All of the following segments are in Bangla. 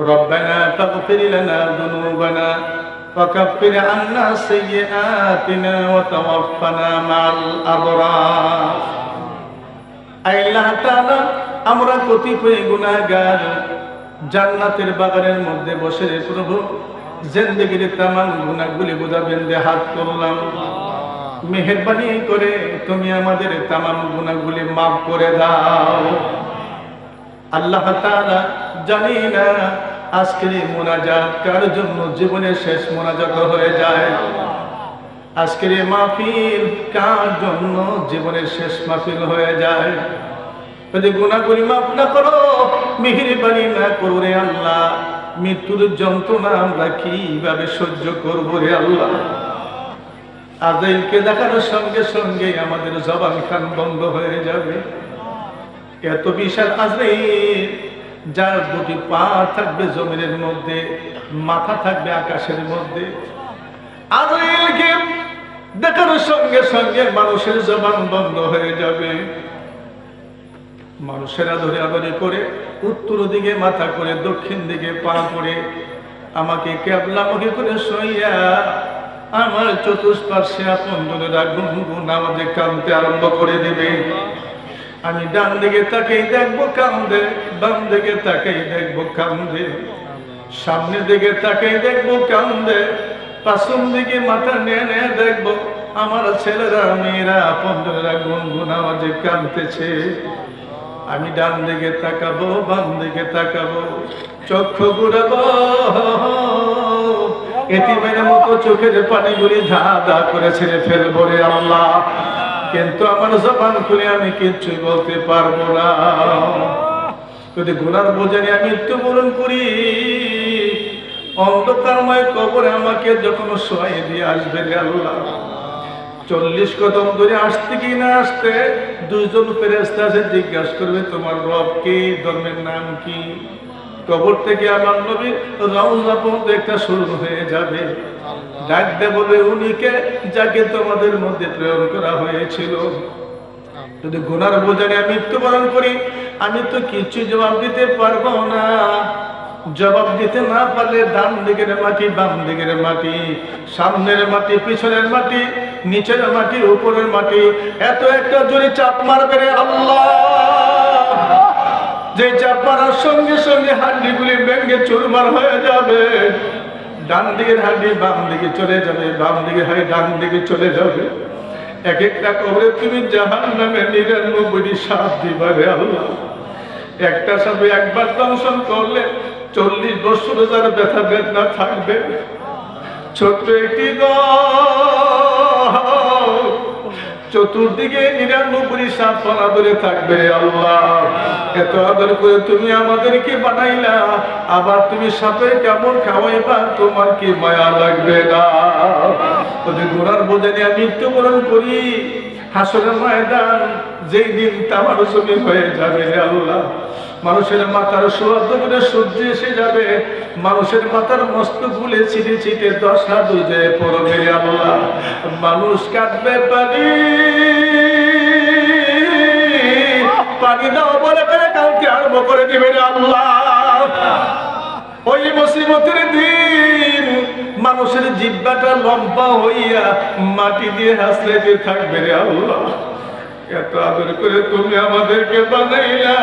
ربنا فاغفر لنا ذنوبنا وكفر عنا سيئاتنا وتوفنا مع الأبرار আল্লাহ তাআলা আমরা কতিপয় গুনাহগার জান্নাতের বাগানের মধ্যে বসে রে প্রভু জিন্দগির তামাম গুনাহগুলি বোঝাবেন দে হাত করলাম মেহেরবানি করে তুমি আমাদের তামাম গুনাহগুলি মাফ করে দাও আল্লাহ তাআলা জানি না আজকের এই মোনাজাত কার জন্য জীবনের শেষ মোনাজাত হয়ে যায়? আজকের এই মাহফিল কার জন্য জীবনের শেষ মাহফিল হয়ে যায়? যদি গুণাগুলি মাফ না করো, মেহেরবানি না করো রে আল্লাহ, মৃত্যুর যন্ত্রণা আমরা কীভাবে সহ্য করব রে আল্লাহ? আজাইলকে দেখানোর সঙ্গে সঙ্গে আমাদের জবান খান বন্ধ হয়ে যাবে। এত বিশাল আজরাইল যার দুটি পা থাকবে জমিনের মধ্যে, মাথা থাকবে আকাশের মধ্যে। আজরাইলকে দেখানোর সঙ্গে সঙ্গে মানুষের জবান বন্ধ হয়ে যাবে। মানুষেরা ধরে আদরে করে, উত্তর দিকে মাথা করে, দক্ষিণ দিকে পা করে, আমাকে ক্যাবলামুখী করে সইয়া আমার চতুষ্পার্শ্বে আপন জনেরা গুনগুন আমাদের কামতে আরম্ভ করে দেবে। আমি ডান দিকে তাকেই দেখব কান্দে, বাম দিকে তাকেই দেখব কান্দে। সামনে দিকে তাকেই দেখব কান্দে, পাশন দিকে মাথা নিয়ে দেখব। আমার ছেলেরা মেয়েরা পনেরা গুনগুন আওয়াজে কাঁদতেছে। আমি ডান দিকে তাকাবো, বাম দিকে তাকাবো। চক্ষু ঘুরাবো। এটিমের মতো চোখের পানিগুলি ধা ধা করে ছেড়ে ফেলব রে আল্লাহ। কিন্তু আমার জবান খুলে আমি কিচ্ছুই বলতে পারব না। যদি গুনার বোঝানি আমি মৃত্যুবরণ করি, অন্ধকারময় কবরে আমাকে যখন শোয়াই দিয়ে আসবে আল্লাহ। চল্লিশ কদম ধরে আসতে কি না আসতে দুজন ফেরেস্তা আছে জিজ্ঞাসা করবে, তোমার রব কি? ধর্মের নাম কি? কবর থেকে আমার নবীর রওজা পর্যন্ত একটা শুরু হয়ে যাবে। ডাক দে বলে উনিকে, যাকে তোমাদের মধ্যে প্রেরণ করা হয়েছিল। যদি গুনার বোঝানে আমি মৃত্যুবরণ করি, আমি তো কিছু জবাব দিতে পারব না। জবাব দিতে না পারলে ডান দিকের মাটি, বাম দিকের মাটি, সামনের মাটি, পিছনের মাটি, নিচের মাটি, উপরের মাটি, এত একটা জোরে চাপ মারবে রে আল্লাহ। যে চাপ মারার সঙ্গে সঙ্গে হাড্ডিগুলি ভেঙে চুরমার হয়ে যাবে। ডান দিকের হাড্ডি বাম দিকে চলে যাবে বাম দিকে হাই ডান দিকে চলে যাবে। এক একটা কবরে তুমি জাহান নামে নিরানব্বইটি সাপ দিবারে আল্লাহ। একটা সাপে একবার দংশন করলে চল্লিশ বছর যার ব্যথা বেদনা থাকবে। ছোট্ট একটি ঘর, চতুর্দিকে নিরানব্বই সাত আদরে থাকবে আল্লাহ। এত আদর করে তুমি আমাদেরকে বানাইলা, আবার তুমি সাপের কেমন খাওয়াইবা, তোমার কি মায়া লাগবে না? যদি ঘোড়ার বোঝানি আমি মৃত্যুবরণ করি হাসনের ময়দান, যেই দিন তামার ছবি হয়ে যাবে আল্লাহ। মানুষের মাথার সুয়াদ্দ করে সূর্য এসে যাবে। মানুষের মাথার মস্ত গুলে ছিটে ছিটে দশ উজে পড়বে আল্লাহ। মানুষ কাটবে পানি। পানি দাও বলে করে কালকে আরম্ভ করে দিবে আল্লাহ। ওই মুসিবতের দিন মানুষের জিব্বাটা লম্বা হইয়া মাটি দিয়ে হাসলে হাসলেতে থাকবে রে আল্লাহ। এত আদর করে তুমি আমাদেরকে বানাইলা।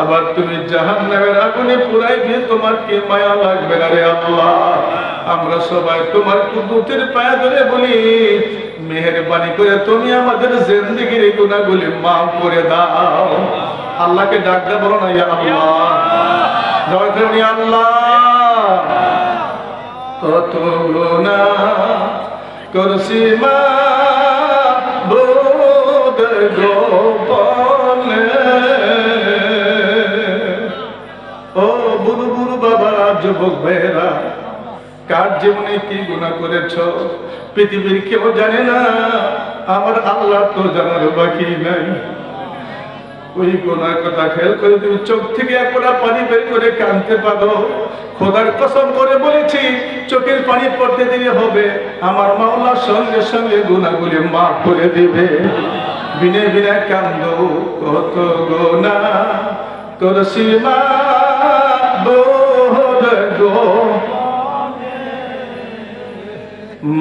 আবার তুমি জাহান নামের আগুনে পুরাইবে তোমার কি মায়া লাগবে না রে আল্লাহ। আমরা সবাই তোমার কুদুতের পায়া ধরে বলি, মেহরবানি করে তুমি আমাদের জিন্দগির গুণাগুলি মাফ করে দাও। আল্লাহকে ডাকতে বলো না, ইয়া আল্লাহ। জয় করি আল্লাহ। কত গুণা করছি মা বোধ গোপনে যুবক ভাইয়েরা, কার জীবনে কি গুণা করেছ? পৃথিবীর কেউ জানে না, আমার আল্লাহ তো জানার বাকি নাই। ওই গোনার কথা খেয়াল করে তুমি চোখ থেকে একরা পানি বের করে কানতে পারো। খোদার কসম করে বলেছি, চোখের পানি পড়তে দিলে হবে। আমার মাওলার সঙ্গে সঙ্গে গুণাগুলি মাফ করে দিবে। বিনে বিনে কান্দ, কত গোনা তোর সীমা গো।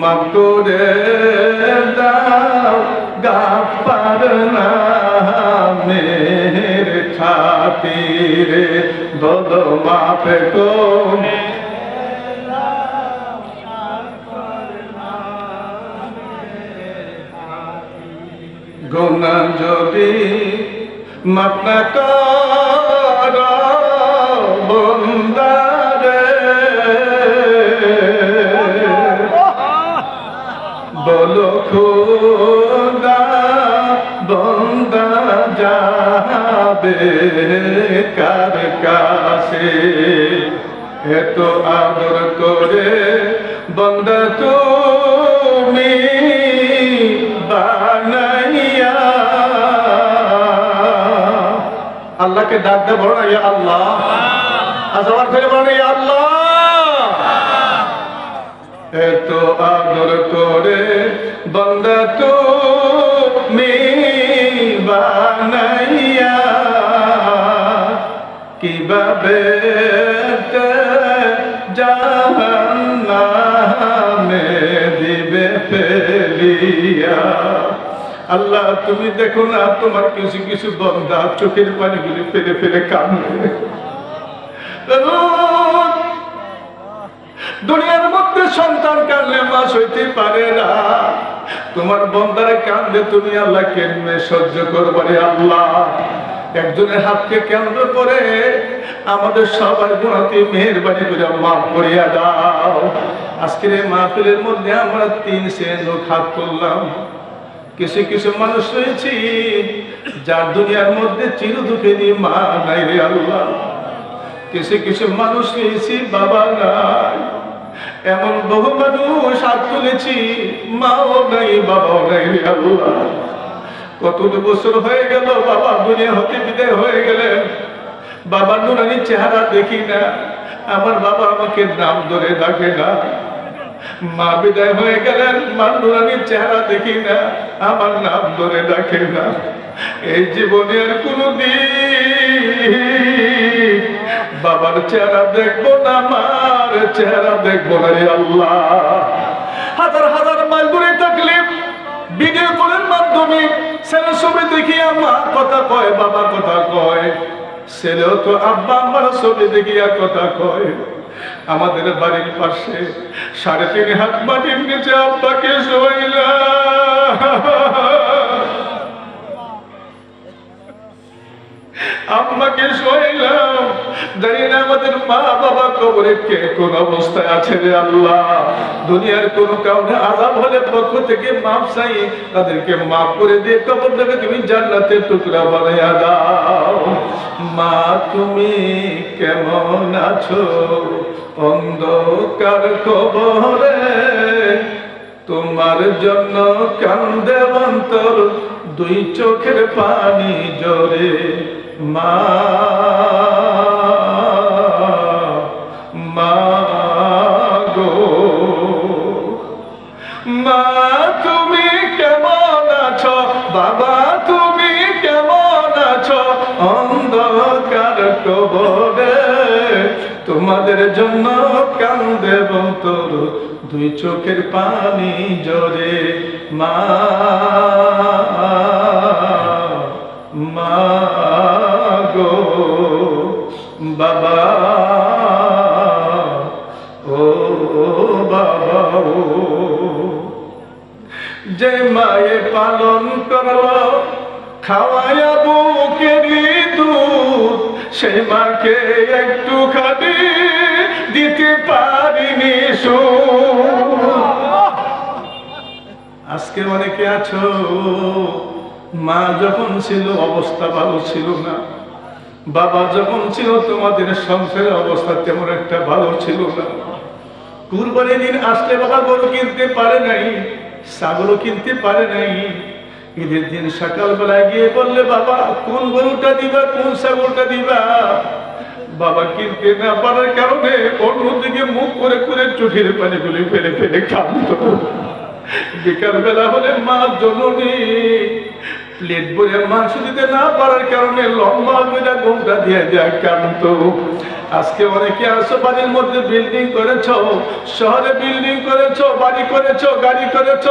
মকরে দাও গাপার নামের খাতিরে দদ মাপ কো গোনা যদি মাপনা কর বন্দা এত আদর করে বন্দা তুমি বানাইয়া। আল্লাহকে ডাক দে বলো না, ইয়া আল্লাহ। আসাবার ফেলে না, ইয়া আল্লাহ। এত আদর করে বন্দা তুমি বানাইয়া। কীভাবে ফেলিয়া আল্লাহ, তুমি দেখো না, তোমার কিছু কিছু বন্দা চোখের পানিগুলি ফেলে ফেলে কান্দে দুনিয়ার মধ্যে সন্তান কাঁদলে মা সইতে পারে না। তোমার বন্দারে কান্দে তুমি আল্লাহ কেমনে সহ্য করবারে আল্লাহ? একজনের হাতকে কেন্দ্র করে আমাদের সবাই গুণাতে মেহরবানি করে মাফ করিয়া দাও। আজকের এই মাহফিলের মধ্যে আমরা তিন শ্রেণির লোক হাত তুললাম। কিছু কিছু মানুষ রয়েছে যার দুনিয়ার মধ্যে চির দুঃখে নিয়ে মা নাই রে আল্লাহ। কিছু কিছু মানুষ রয়েছে, বাবা নাই। এমন বহু মানুষ হাত তুলেছি, মাও নাই, বাবাও নাই রে আল্লাহ। কত বছর হয়ে গেল, বাবা, দুনিয়া হতে বিদায় হয়ে গেলেন। বাবার নুরানির চেহারা দেখি না। আমার বাবা আমাকে নাম ধরে ডাকে না। মা বিদায় হয়ে গেলেন মা নুরানির চেহারা দেখি না। আমার নাম ধরে ডাকে না। এই জীবনে আর কোনদিন বাবার চেহারা দেখব না, মার চেহারা দেখব না রে আল্লাহ। হাজার হাজার মাইল দূরে থাকলে ভিডিও কলের মাধ্যমে ছেলে ছবি দেখিয়া মা কথা কয়, বাবা কথা কয়। ছেলেও তো আব্বা আমার ছবি দেখিয়া কথা কয়। আমাদের বাড়ির পাশে সাড়ে তিন হাত মাটির নিচে আব্বাকে শোয়াইলা আম্মাকে শোয়াইলাম জানি না আমাদের মা বাবা কবরে কে কোন অবস্থায় আছে রে আল্লাহ। দুনিয়ার কোন কাউকে আজাব হলে পক্ষ থেকে মাপ চাই। তাদেরকে মাফ করে দিয়ে কবরটাকে তুমি জান্নাতের টুকরা বানাইয়া দাও। মা, তুমি কেমন আছো? অন্ধকার কবরে তোমার জন্য কান্দে অন্তর, দুই চোখের পানি জরে। মা মা কবরে তোমাদের জন্য কান্দে বন্তর দুই চোখের পানি জরে। মা মা গো, বাবা, ও বাবা, ও। যে মায়ে পালন করল খাওয়ায়া বুকেরি দুধ সে মাকে একটু খাবি দিতে পারিনি আজকে অনেকে আছো, মা যখন ছিল, অবস্থা ভালো ছিল না। বাবা যখন ছিল, তোমাদের সংসারের অবস্থা তেমন একটা ভালো ছিল না। কুরবানি দিন আসলে বাবা গরু কিনতে পারে নাই, ছাগলও কিনতে পারে নাই। ঈদের দিন সকালবেলায় গিয়ে বললে, বাবা, কোন গরুটা দিবা, কোন ছাগলটা দিবা? বাবা কিনতে না পারার কারণে অন্যদিকে মুখ করে করে চোখের পানি গুলি ফেলে ফেলে কাঁদত বিকাল বেলা হলে মা জননী প্লেট ভরে মাংস দিতে না পারার কারণে লম্বা করে ঘুমটা দিয়ে যায় কান্ত আজকে অনেকে আসো বাড়ির মধ্যে বিল্ডিং করেছ, শহরে বিল্ডিং করেছ, বাড়ি করেছ, গাড়ি করেছ।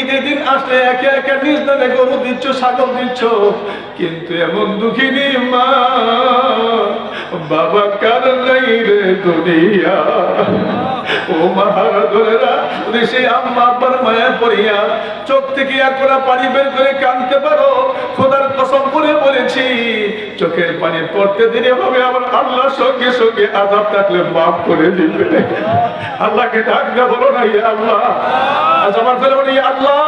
ঈদের দিন আসলে একে একে নিজ দানে গরু দিচ্ছ, ছাগল দিচ্ছ। কিন্তু এমন দুঃখিনী মা, বাবা কার নাই রে দুনিয়া? ও মাহারাদরেরা যদি সেই আম্মা আব্বার মায়া পড়িয়া চোখ থেকে একরা পানি বের করে কানতে পারো, খোদার কসম করে বলেছি চোখের পানি পড়তে দেরি হবে আবার আল্লাহ। সঙ্গে সঙ্গে আজাব থাকলে মাফ করে দিবে। আল্লাহকে ডাকবে বলো না, ইয়া আল্লাহ। আজ আমার ফেলে বলি আল্লাহ।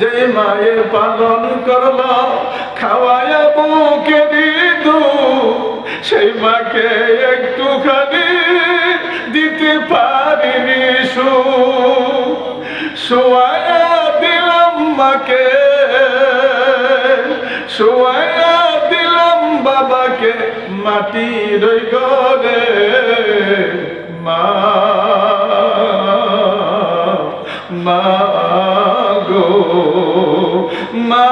যে মায়ের পালন করল খাওয়ায় বুকে দিদু সেই মাকে একটুখানি দিতে পারিনি সু। সোয়া দিলাম মাকে সোয়া দিলাম বাবাকে মাটি রই গরে মা মা গো, মা,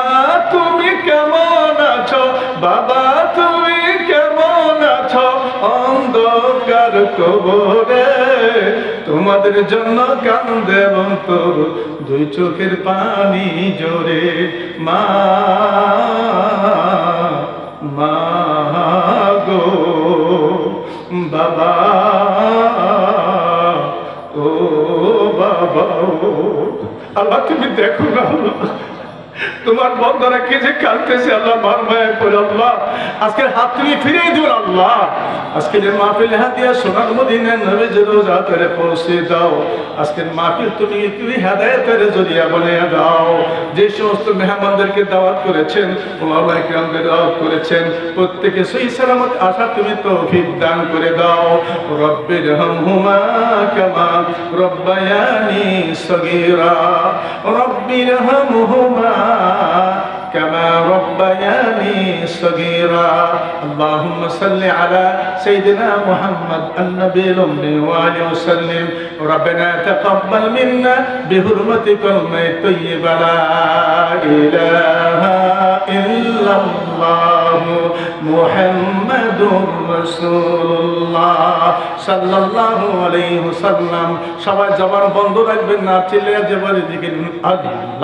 তুমি কেমন আছো? বাবা, তুমি কেমন আছো? অন্ধকার কবরে তোমাদের জন্য কান্দে অন্তর, দুই চোখের পানি জোরে, মা মা গো, বাবা, ও বাবা আল্লাহ, তুমি দেখো না তোমার বন্ধরা কে যে কাঁদতেছে, আল্লাহ, মার মায়ের করে আল্লাহ। আজকের হাত তুমি ফিরিয়ে দিও আল্লাহ। আজকের মাহফিল হাতিয়া সোনার মদিনে নবী যে রোজা করে পৌঁছে দাও। আজকের মাহফিল তুমি তুমি হেদায়তের জরিয়া বলে দাও। যে সমস্ত মেহমানদেরকে দাওয়াত করেছেন ওলামা ইকরামকে দাওয়াত করেছেন, প্রত্যেকে সহি সালামত আশা তুমি তৌফিক দান করে দাও। রব্বির হামহুমা কামা রব্বায়ানি সগীরা। রব্বির হামহুমা كما ربياني صغيرا اللهم صل على سيدنا محمد النبي الأمي وآله وسلم ربنا تقبل منا بحرمة كلمة طيبة لا إله إلا الله محمد رسول الله صلى الله عليه وسلم সবাই জবান বন্ধ রাখবেন না চিল্লে যে বলে দিকে আল্লাহ